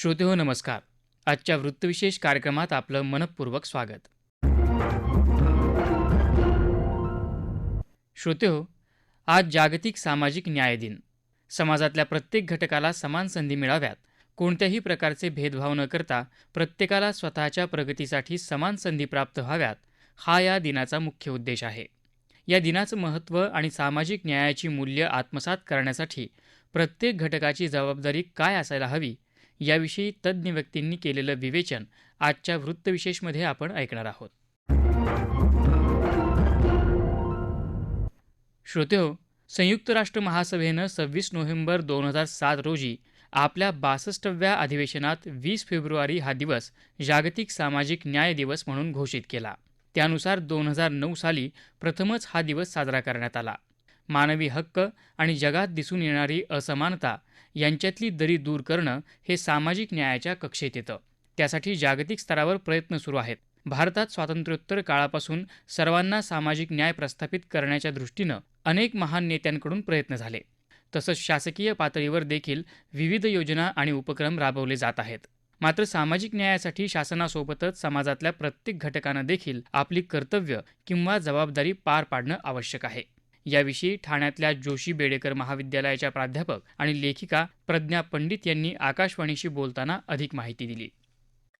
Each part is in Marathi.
श्रोते हो नमस्कार. आजच्या वृत्तविशेष कार्यक्रमात आपलं मनपूर्वक स्वागत. श्रोते हो आज जागतिक सामाजिक न्याय दिन. समाजातल्या प्रत्येक घटकाला समान संधी मिळाव्यात. कोणत्याही प्रकारचे भेदभाव न करता प्रत्येकाला स्वतःच्या प्रगतीसाठी समान संधी प्राप्त व्हाव्यात हा या दिनाचा मुख्य उद्देश आहे. या दिनाचं महत्त्व आणि सामाजिक न्यायाची मूल्य आत्मसात करण्यासाठी प्रत्येक घटकाची जबाबदारी काय असायला हवी याविषयी तज्ज्ञ व्यक्तींनी केलेलं विवेचन आजच्या वृत्तविशेषमध्ये आपण ऐकणार आहोत. श्रोतेहो संयुक्त राष्ट्र महासभेनं सव्वीस नोव्हेंबर दोन हजार सात रोजी आपल्या बासष्टव्या अधिवेशनात वीस फेब्रुवारी हा दिवस जागतिक सामाजिक न्याय दिवस म्हणून घोषित केला. त्यानुसार दोन हजार नऊ साली प्रथमच हा दिवस साजरा करण्यात आला. मानवी हक्क आणि जगात दिसून येणारी असमानता यांच्यातली दरी दूर करणं हे सामाजिक न्यायाच्या कक्षेत येतं. त्यासाठी जागतिक स्तरावर प्रयत्न सुरू आहेत. भारतात स्वातंत्र्योत्तर काळापासून सर्वांना सामाजिक न्याय प्रस्थापित करण्याच्या दृष्टीनं अनेक महान नेत्यांकडून प्रयत्न झाले. तसंच शासकीय पातळीवर देखील विविध योजना आणि उपक्रम राबवले जात आहेत. मात्र सामाजिक न्यायासाठी शासनासोबतच समाजातल्या प्रत्येक घटकानं देखील आपली कर्तव्य किंवा जबाबदारी पार पाडणं आवश्यक आहे. याविषयी ठाण्यातल्या जोशी बेडेकर महाविद्यालयाच्या प्राध्यापक आणि लेखिका प्रज्ञा पंडित यांनी आकाशवाणीशी बोलताना अधिक माहिती दिली.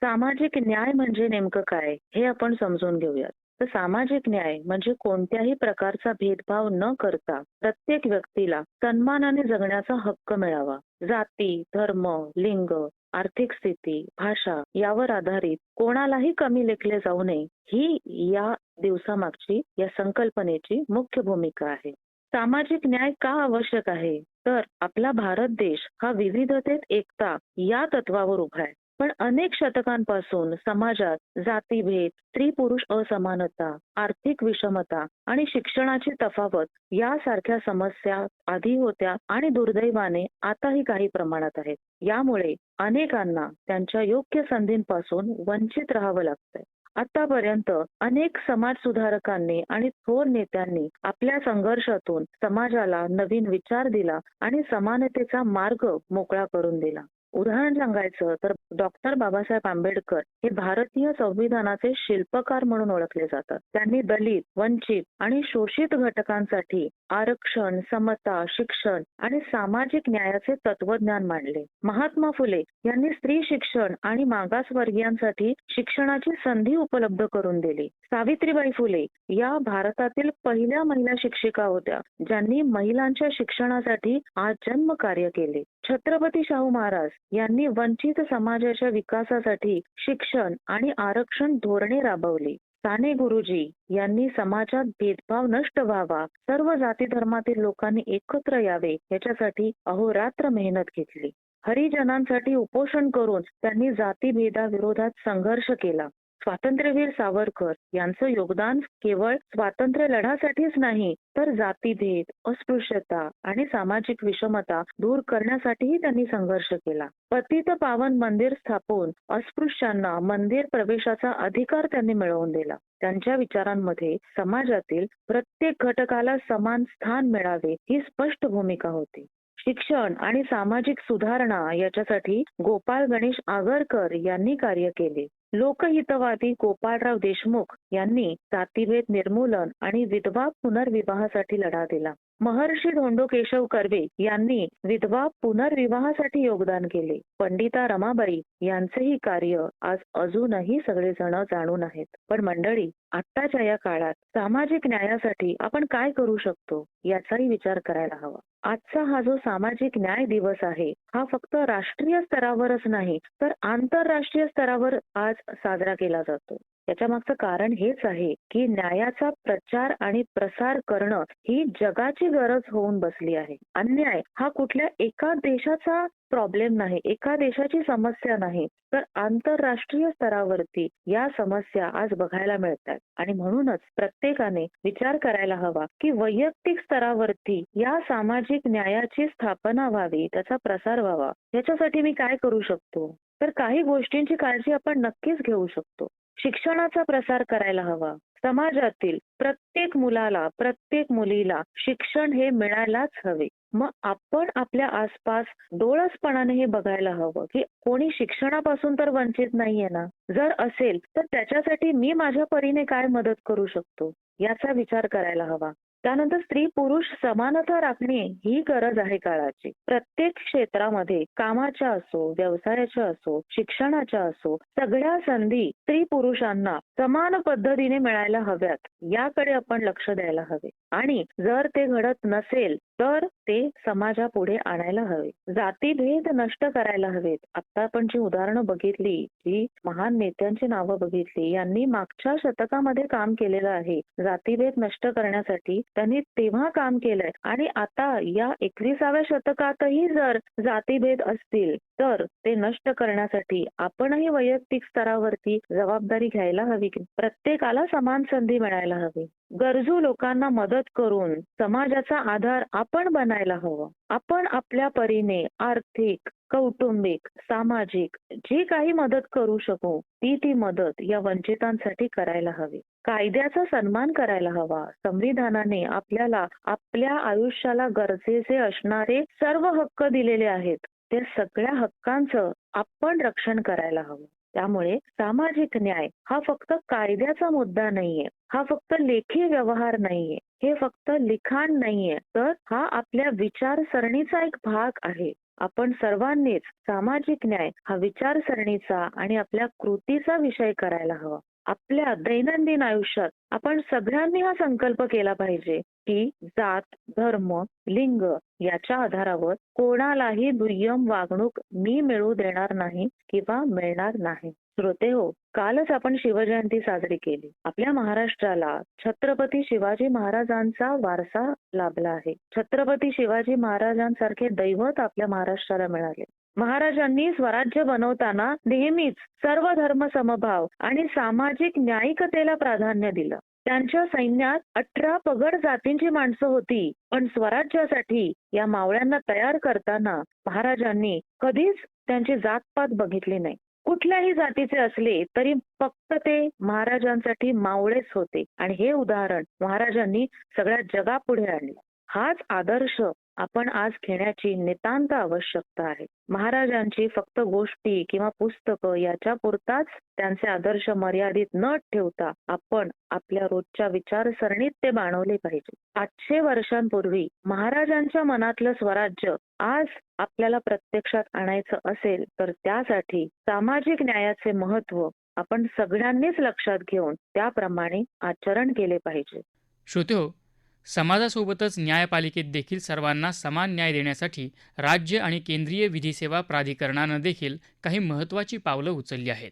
सामाजिक न्याय म्हणजे नेमकं काय हे आपण समजून घेऊयात. तर सामाजिक न्याय म्हणजे कोणत्याही प्रकारचा भेदभाव न करता प्रत्येक व्यक्तीला सन्मानाने जगण्याचा हक्क मिळावा. जाती धर्म लिंग आर्थिक स्थिती भाषा यावर आधारित कोणालाही कमी लेखले जाऊ नये ही या दिवसामागची या संकल्पनेची मुख्य भूमिका आहे. सामाजिक न्याय का आवश्यक आहे? तर आपला भारत देश हा विविधतेत एकता या तत्वावर उभा आहे. पण अनेक शतकांपासून समाजात जातीभेद स्त्री पुरुष असमानता आर्थिक विषमता आणि शिक्षणाची तफावत यासारख्या समस्या आधी होत्या आणि दुर्दैवाने आताही काही प्रमाणात आहेत. यामुळे अनेकांना त्यांच्या योग्य संधींपासून वंचित राहावं लागतंय. आतापर्यंत अनेक समाज सुधारकांनी आणि थोर नेत्यांनी आपल्या संघर्षातून समाजाला नवीन विचार दिला आणि समानतेचा मार्ग मोकळा करून दिला. उदाहरण सांगायचं तर डॉक्टर बाबासाहेब आंबेडकर हे भारतीय संविधानाचे शिल्पकार म्हणून ओळखले जातात. त्यांनी दलित वंचित आणि शोषित घटकांसाठी आरक्षण समता शिक्षण आणि सामाजिक न्यायाचे तत्वज्ञान मांडले. महात्मा फुले यांनी स्त्री शिक्षण आणि मागासवर्गीयांसाठी शिक्षणाची संधी उपलब्ध करून दिली. सावित्रीबाई फुले या भारतातील पहिल्या महिला शिक्षिका होत्या ज्यांनी महिलांच्या शिक्षणासाठी आजन्म कार्य केले. छत्रपती शाहू महाराज यांनी वंचित समाजाच्या विकासासाठी शिक्षण आणि आरक्षण धोरणे राबवली. साने गुरुजी यांनी समाजात भेदभाव नष्ट व्हावा सर्व जाती धर्मातील लोकांनी एकत्र यावे याच्यासाठी अहोरात्र मेहनत घेतली. हरिजनांसाठी उपोषण करून त्यांनी जातीभेदाविरोधात संघर्ष केला. स्वातंत्र्यवीर सावरकर यांचं योगदान केवळ स्वातंत्र्य लढ्यासाठीच नाही तर जातीभेद अस्पृश्यता आणि सामाजिक विषमता दूर करण्यासाठीही त्यांनी संघर्ष केला. पतित पावन मंदिर स्थापून अस्पृश्यांना मंदिर प्रवेशाचा अधिकार त्यांनी मिळवून दिला. त्यांच्या विचारांमध्ये समाजातील प्रत्येक घटकाला समान स्थान मिळावे ही स्पष्ट भूमिका होती. शिक्षण आणि सामाजिक सुधारणा याच्यासाठी गोपाळ गणेश आगरकर यांनी कार्य केले. लोकहितवादी गोपाळराव देशमुख यांनी जातीभेद निर्मूलन आणि विधवा पुनर्विवाहासाठी लढा दिला. महर्षी धोंडो केशव कर्वे यांनी विधवा पुनर्विवाहासाठी योगदान केले. पंडिता रमाबाई यांचेही कार्य आज अजूनही सगळेजण जाणून आहेत. पण मंडळी आत्ताच्या या काळात सामाजिक न्यायासाठी आपण काय करू शकतो याचाही विचार करायला हवा. आजचा हा जो सामाजिक न्याय दिवस आहे हा फक्त राष्ट्रीय स्तरावरच नाही तर आंतरराष्ट्रीय स्तरावर आज साजरा केला जातो. याच्या मागचं कारण हेच आहे की न्यायाचा प्रचार आणि प्रसार करणं ही जगाची गरज होऊन बसली आहे. अन्याय हा कुठल्या एका देशाचा प्रॉब्लेम नाही एका देशाची समस्या नाही तर आंतरराष्ट्रीय स्तरावरती या समस्या आज बघायला मिळतात. आणि म्हणूनच प्रत्येकाने विचार करायला हवा की वैयक्तिक स्तरावरती या सामाजिक न्यायाची स्थापना व्हावी त्याचा प्रसार व्हावा. याच्यासाठी मी काय करू शकतो? तर काही गोष्टींची काळजी आपण नक्कीच घेऊ शकतो. शिक्षणाचा प्रसार करायला हवा. समाजातील प्रत्येक मुलाला प्रत्येक मुलीला शिक्षण हे मिळायलाच हवे. मग आपण आपल्या आसपास डोळसपणाने हे बघायला हवं की कोणी शिक्षणापासून तर वंचित नाहीये ना? जर असेल तर त्याच्यासाठी मी माझ्या परीने काय मदत करू शकतो? याचा विचार करायला हवा. त्यानंतर स्त्री पुरुष समानता राखणे ही गरज आहे काळाची. प्रत्येक क्षेत्रामध्ये कामाच्या असो व्यवसायाच्या असो शिक्षणाच्या असो सगळ्या संधी स्त्री पुरुषांना समान पद्धतीने मिळायला हव्यात. याकडे आपण लक्ष द्यायला हवे. आणि जर ते घडत नसेल तर ते समाजापुढे आणायला हवे. जातीभेद नष्ट करायला हवेत. आता आपण जी उदाहरणं बघितली जी महान नेत्यांची नावं बघितली यांनी मागच्या शतकामध्ये काम केलेलं आहे. जातीभेद नष्ट करण्यासाठी त्यांनी तेव्हा काम केलंय. आणि आता या एकविसाव्या शतकातही जर जातीभेद असतील तर ते नष्ट करण्यासाठी आपणही वैयक्तिक स्तरावरती जबाबदारी घ्यायला हवी. प्रत्येकाला समान संधी मिळायला हवी. गरजू लोकांना मदत करून समाजाचा आधार आपण बनायला हवं. आपण आपल्या परीने आर्थिक कौटुंबिक सामाजिक जी काही मदत करू शकू ती ती मदत या वंचितांसाठी करायला हवी. कायद्याचा सन्मान करायला हवा. संविधानाने आपल्याला आपल्या आयुष्याला गरजेचे असणारे सर्व हक्क दिलेले आहेत. त्या सगळ्या हक्कांचं आपण रक्षण करायला हवं. त्यामुळे सामाजिक न्याय हा फक्त कायद्याचा मुद्दा नाहीये. हा फक्त लेखी व्यवहार नाहीये. हे फक्त लिखाण नाहीये. तर हा आपल्या विचारसरणीचा एक भाग आहे. आपण सर्वांनीच सामाजिक न्याय हा विचारसरणीचा आणि आपल्या कृतीचा विषय करायला हवा. आपल्या दैनंदिन आयुष्यात आपण सगळ्यांनी हा संकल्प केला पाहिजे की जात धर्म लिंग याच्या आधारावर कोणालाही दुय्यम वागणूक मी मिळू देणार नाही किंवा मिळणार नाही. श्रोते हो कालच आपण शिवजयंती साजरी केली. आपल्या महाराष्ट्राला छत्रपती शिवाजी महाराजांचा वारसा लाभला आहे. छत्रपती शिवाजी महाराजांसारखे दैवत आपल्या महाराष्ट्राला मिळाले. महाराजांनी स्वराज्य बनवताना नेहमीच सर्व धर्म समभाव आणि सामाजिक न्यायिकतेला प्राधान्य दिलं. त्यांच्या सैन्यात अठरा पगड जातींची माणसं होती पण स्वराज्यासाठी या मावळ्यांना तयार करताना महाराजांनी कधीच त्यांची जातपात बघितली नाही. कुठल्याही जातीचे असले तरी फक्त ते महाराजांसाठी मावळेच होते. आणि हे उदाहरण महाराजांनी सगळ्या जगापुढे आणले. हाच आदर्श आपण आज घेण्याची नितांत आवश्यकता आहे. महाराजांची फक्त गोष्टी किंवा पुस्तकं याच्या पुरताच त्यांचे आदर्श मर्यादित न ठेवता आपण आपल्या रोजच्या विचारसरणीत ते बाणवले पाहिजे. आठशे वर्षांपूर्वी महाराजांच्या मनातलं स्वराज्य आज आपल्याला प्रत्यक्षात आणायचं असेल तर त्यासाठी सामाजिक न्यायाचे महत्त्व आपण सगळ्यांनीच लक्षात घेऊन त्याप्रमाणे आचरण केले पाहिजे. श्रोते हो समाजासोबतच न्यायपालिकेत देखील सर्वांना समान न्याय देण्यासाठी राज्य आणि केंद्रीय विधी सेवा प्राधिकरणानं देखील काही महत्त्वाची पावलं उचलली आहेत.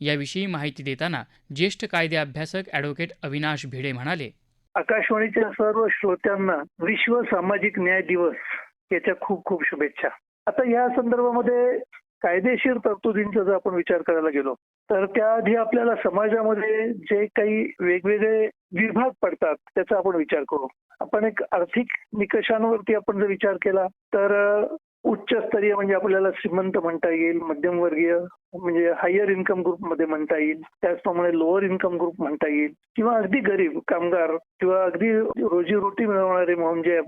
याविषयी माहिती देताना ज्येष्ठ कायदे अभ्यासक अॅडव्होकेट अविनाश भिडे म्हणाले आकाशवाणीच्या सर्व श्रोत्यांना विश्व सामाजिक न्याय दिवस याच्या खूप खूप शुभेच्छा. आता या संदर्भामध्ये कायदेशीर तरतुदींचा जर आपण विचार करायला गेलो तर त्याआधी आपल्याला समाजामध्ये जे काही वेगवेगळे विभाग पडतात त्याचा आपण विचार करू. आपण एक आर्थिक निकषांवरती आपण जर विचार केला तर उच्चस्तरीय म्हणजे आपल्याला श्रीमंत म्हणता येईल मध्यमवर्गीय म्हणजे हायर इन्कम ग्रुपमध्ये म्हणता येईल त्याचप्रमाणे लोअर इन्कम ग्रुप म्हणता येईल किंवा अगदी गरीब कामगार किंवा अगदी रोजीरोटी मिळवणारे म्हणजे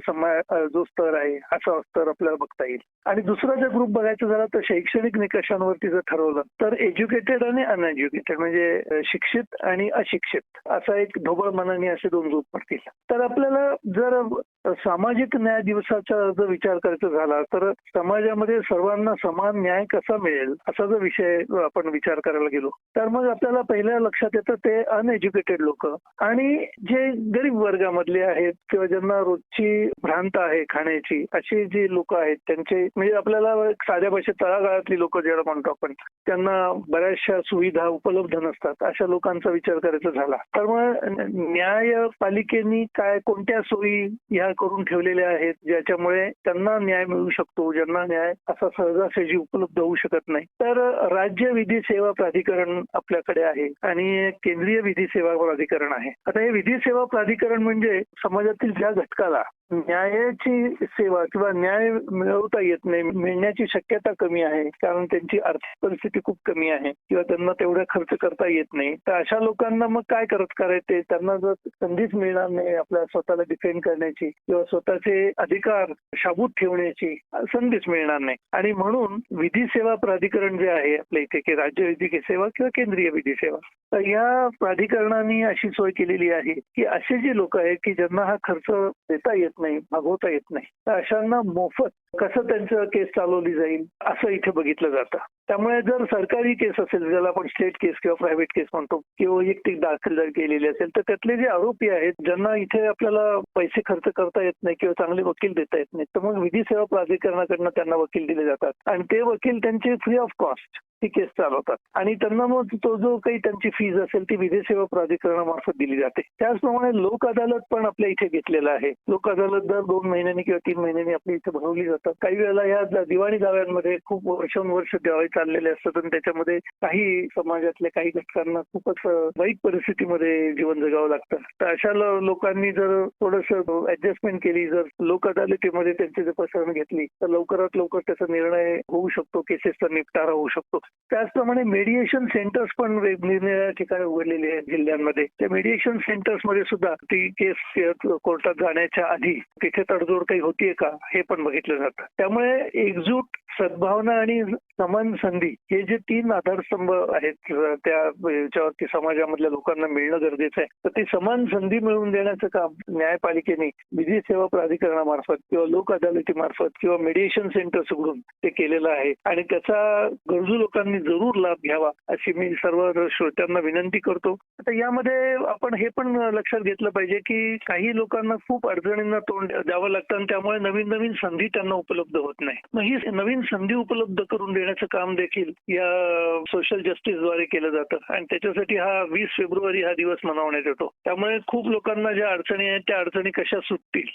जो स्तर आहे असा स्तर आपल्याला बघता येईल. आणि दुसरा जर ग्रुप बघायचा झाला तर शैक्षणिक निकषांवरती जर ठरवलं तर एज्युकेटेड आणि अनएज्युकेटेड म्हणजे शिक्षित आणि अशिक्षित असा एक ढोबळ मनाने असे दोन ग्रुप पडतील. तर आपल्याला जर सामाजिक न्याय दिवसाचा जर विचार करायचा झाला तर समाजामध्ये सर्वांना समान न्याय कसा मिळेल? असा जर विषय आपण विचार करायला गेलो तर मग आपल्याला पहिल्या लक्षात येतं ते अनएज्युकेटेड लोक. आणि जे गरीब वर्गामधले आहेत किंवा ज्यांना रोजची भ्रांत आहे खाण्याची अशी जी लोक आहेत त्यांचे म्हणजे आपल्याला साध्या भाषेत तळागाळातली लोक ज्याला म्हणतो आपण त्यांना बऱ्याचशा सुविधा उपलब्ध नसतात अशा लोकांचा विचार करायचा झाला. तर मग न्यायपालिकेनी काय कोणत्या सोयी ह्या करून ठेवलेल्या आहेत ज्याच्यामुळे त्यांना न्याय मिळू शकतो ज्यांना न्याय असा सहजासहजी उपलब्ध होऊ शकत नाही. तर राज्य विधी सेवा प्राधिकरण आपल्याकडे आहे आणि केंद्रीय विधी सेवा प्राधिकरण आहे. आता हे विधी सेवा प्राधिकरण म्हणजे समाजातील ज्या घटकाला न्यायाची सेवा किंवा न्याय मिळवता येत नाही मिळण्याची शक्यता कमी आहे कारण त्यांची आर्थिक परिस्थिती खूप कमी आहे किंवा त्यांना तेवढा खर्च करता येत नाही. तर अशा लोकांना मग काय करत करायचे? त्यांना जर संधीच मिळणार नाही आपल्या स्वतःला डिफेंड करण्याची किंवा स्वतःचे अधिकार शाबूत ठेवण्याची संधीच मिळणार नाही. आणि म्हणून विधी सेवा प्राधिकरण जे आहे आपल्या इथे की राज्य वैद्यकीय सेवा किंवा केंद्रीय विधी सेवा तर या प्राधिकरणाने अशी सोय केलेली आहे की असे जे लोक आहेत की ज्यांना हा खर्च देता येत नाही भागवता येत नाही. तर अशांना मोफत कसं त्यांचं केस चालवली जाईल असं इथे बघितलं जातं. त्यामुळे जर सरकारी केस असेल ज्याला आपण स्टेट केस किंवा प्रायव्हेट केस म्हणतो किंवा वैयक्तिक दाखल जर केलेली असेल तर त्यातले जे आरोपी आहेत ज्यांना इथे आपल्याला पैसे खर्च करता येत नाही किंवा चांगले वकील देता येत नाही तर मग विधी सेवा प्राधिकरणाकडनं त्यांना वकील दिले जातात. आणि ते वकील त्यांचे फ्री ऑफ कॉस्ट ती केस चालवतात. आणि त्यांना मग तो जो काही त्यांची फीज असेल ती विधी सेवा प्राधिकरणामार्फत दिली जाते. त्याचप्रमाणे लोक अदालत पण आपल्या इथे घेतलेलं आहे. लोक अदालत दर दोन महिन्यांनी किंवा तीन महिन्यांनी आपल्या इथे भरवली जातात. काही वेळेला या दिवाणी दाव्यांमध्ये खूप वर्षानुवर्ष द्यावे चाललेले असतात आणि त्याच्यामध्ये काही समाजातल्या काही घटकांना खूपच वाईट परिस्थितीमध्ये जीवन जगावं लागतं. तर अशा लोकांनी जर थोडस ऍडजस्टमेंट केली जर लोक अदालतीमध्ये त्यांची जर पसरण घेतली तर लवकरात लवकर त्याचा निर्णय होऊ शकतो. केसेसचा निपटारा होऊ शकतो. त्याचप्रमाणे मेडिएशन सेंटर्स पण निरनिराळ्या ठिकाणी उघडलेले आहेत जिल्ह्यांमध्ये. त्या मेडिएशन सेंटर्समध्ये सुद्धा ती केस कोर्टात जाण्याच्या आधी तिथे तडजोड काही होतीये का हे पण बघितलं जातं. त्यामुळे एकजूट सद्भावना आणि समान संधी हे जे तीन आधारस्तंभ आहेत त्या याच्यावरती समाजामधल्या लोकांना मिळणं गरजेचं आहे. तर ती समान संधी मिळवून देण्याचं काम न्यायपालिकेने विधी सेवा प्राधिकरणामार्फत किंवा लोक अदालतीमार्फत किंवा मेडिएशन सेंटर्स उघडून ते केलेलं आहे. आणि त्याचा गरजू लोकांनी जरूर लाभ घ्यावा अशी मी सर्व श्रोत्यांना विनंती करतो. आता यामध्ये आपण हे पण लक्षात घेतलं पाहिजे की काही लोकांना खूप अडचणींना तोंड द्यावं लागतं आणि त्यामुळे नवीन नवीन संधी त्यांना उपलब्ध होत नाही. मग ही नवीन संधी उपलब्ध करून देण्याचं काम देखील या सोशल जस्टिसद्वारे केलं जातं. आणि त्याच्यासाठी हा वीस फेब्रुवारी हा दिवस मनवण्यात येतो. त्यामुळे खूप लोकांना ज्या अडचणी आहेत त्या अडचणी कशा सुटतील?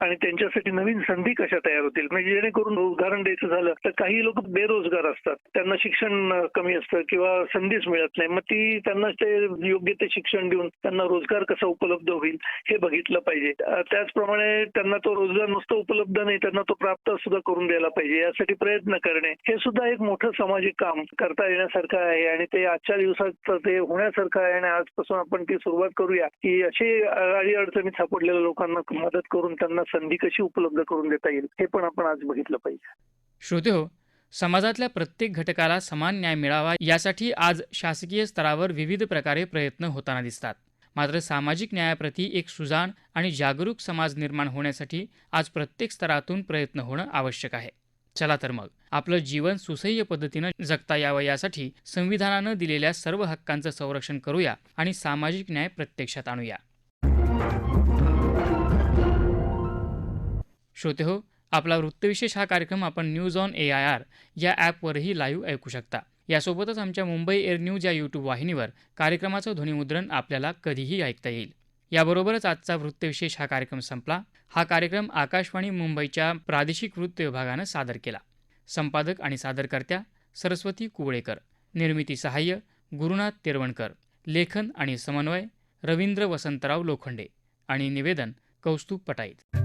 आणि त्यांच्यासाठी नवीन संधी कशा तयार होतील? म्हणजे जेणेकरून उदाहरण द्यायचं झालं तर काही लोक बेरोजगार असतात. त्यांना शिक्षण कमी असतं किंवा संधीच मिळत नाही. मग ती त्यांना ते योग्य ते शिक्षण देऊन त्यांना रोजगार कसा उपलब्ध होईल हे बघितलं पाहिजे. त्याचप्रमाणे त्यांना तो रोजगार नुसतं उपलब्ध नाही त्यांना तो प्राप्त सुद्धा करून द्यायला पाहिजे. यासाठी प्रयत्न करणे हे सुद्धा एक मोठं सामाजिक काम करता येण्यासारखं आहे आणि ते आजच्या दिवसात ते होण्यासारखं आहे आणि आजपासून आपण ती सुरुवात करूया की अशी अडी अडचणीत सापडलेल्या लोकांना मदत करून त्यांना संधी कशी उपलब्ध करून देता येईल हे पण आपण आज बघितलं पाहिजे. श्रोते हो समाजातल्या प्रत्येक घटकाला समान न्याय मिळावा यासाठी आज शासकीय स्तरावर विविध प्रकारे प्रयत्न होताना दिसतात. मात्र सामाजिक न्यायाप्रती एक सुजाण आणि जागरूक समाज निर्माण होण्यासाठी आज प्रत्येक स्तरातून प्रयत्न होणं आवश्यक आहे. चला तर मग. आपलं जीवन सुसह्य पद्धतीनं जगता यावं यासाठी संविधानानं दिलेल्या सर्व हक्कांचं संरक्षण करूया आणि सामाजिक न्याय प्रत्यक्षात आणूया. श्रोते हो आपला वृत्तविशेष हा कार्यक्रम आपण news on A I R या ॲपवरही लाईव्ह ऐकू शकता. यासोबतच आमच्या मुंबई एअर न्यूज या यूट्यूब वाहिनीवर कार्यक्रमाचं ध्वनिमुद्रण आपल्याला कधीही ऐकता येईल. याबरोबरच आजचा वृत्तविशेष हा कार्यक्रम संपला. हा कार्यक्रम आकाशवाणी मुंबईच्या प्रादेशिक वृत्त विभागानं सादर केला. संपादक आणि सादरकर्त्या सरस्वती कुवळेकर. निर्मिती सहाय्य गुरुनाथ तेरवणकर. लेखन आणि समन्वय रवींद्र वसंतराव लोखंडे. आणि निवेदन कौस्तुभ पटाईत.